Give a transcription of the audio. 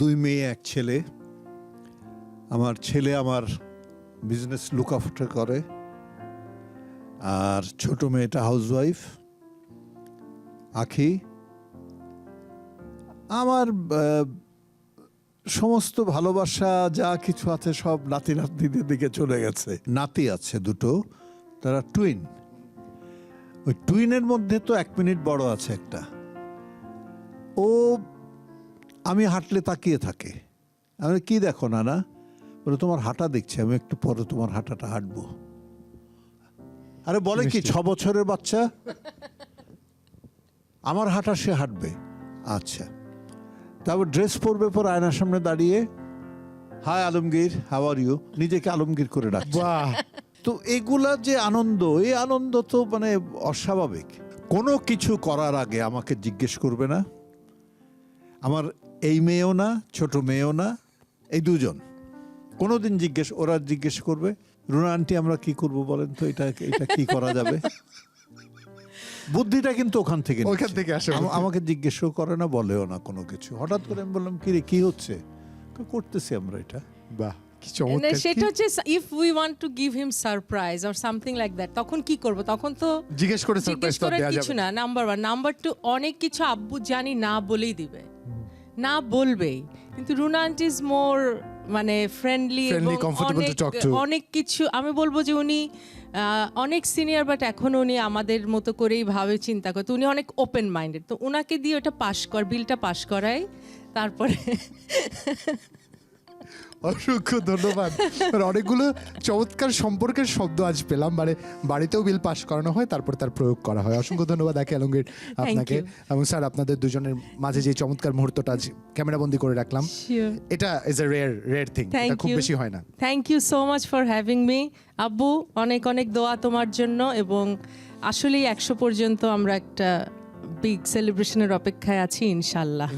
দুই মেয়ে, এক ছেলে। আমার ছেলে আমার বিজনেস লুক করে। আর ছোট মেয়েটা হাউসওয়াইফ আখি। আমার সমস্ত ভালোবাসা, যা কিছু আছে সব নাতি নাতনিদের দিকে চলে গেছে। নাতি আছে দুটো, তারা টুইন ওই টুইনের মধ্যে তো এক মিনিট বড় আছে একটা। ও আমি হাঁটলে তাকিয়ে থাকে। আমি কি দেখো নানা? বলে তোমার হাঁটা দেখছি আমি একটু পরে তোমার হাঁটাটা হাঁটবো। আরে বলে কি ছ বছরের বাচ্চা? আমার হাঁটা সে হাঁটবে। আচ্ছা। তারপর ড্রেস পরবে পর আয়নার সামনে দাঁড়িয়ে hi Alamgir how are you? নিজেকে আলমগীর করে বাহ! তো এগুলা যে আনন্দ এই আনন্দ তো মানে অস্বাভাবিক। কোনো কিছু করার আগে আমাকে জিজ্ঞেস করবে না। আমার এই মেয়েও না ছোট মেয়েও না এই দুজন। কোনোদিন জিজ্ঞেস ওরা জিজ্ঞেস করবে রুনা আন্টি আমরা কি করব বলেন তো এটা এটা কি করা যাবে? বুদ্ধিটা কিন্তু ওখান থেকে ওখান থেকে আসে। আম- আমাকে জিজ্ঞেসও করে না বলেও না কোনো কিছু। হঠাৎ করে আমি বললাম কি রে কি হচ্ছে করতেছি আমরা এটা। বাহ সেটা হচ্ছে if we want to give him surprise or something like that তখন কি করব? তখন তো জিজ্ঞেস করে সারপ্রাইজ কিছু না। নাম্বার ওয়ান নাম্বার টু অনেক কিছু আব্বু জানি না বলেই দিবে। না বলবেই। কিন্তু রুনা আন্টি ইজ মোর মানে friendly Friendly, comfortable to talk to. অনেক কিছু আমি বলব যে উনি আহ, অনেক সিনিয়র বাট এখন উনি আমাদের মতো করেই ভাবে চিন্তা করতো উনি অনেক ওপেন মাইন্ডেড তো ওনাকে দিয়ে ওটা পাশ কর বিলটা পাশ করাই তারপরে অসংখ্য ধন্যবাদ। মানে অনেকগুলো চমৎকার সম্পর্কের শব্দ আজ পেলাম। মানে বাড়িতেও বিল পাস করানো হয় তারপর তার প্রয়োগ করা হয়। অসংখ্য ধন্যবাদ একে আলমগীর আপনাকে। এবং স্যার আপনাদের দুজনের মাঝে যে চমৎকার মুহূর্তটা আজ ক্যামেরাবন্দি করে রাখলাম। এটা is a rare rare thing এটা খুব বেশি হয় না। Thank you so much for having me আব্বু অনেক অনেক দোয়া তোমার জন্য এবং আসলেই একশো পর্যন্ত আমরা একটা বিগ সেলিব্রেশনের অপেক্ষায় আছি ইনশাল্লাহ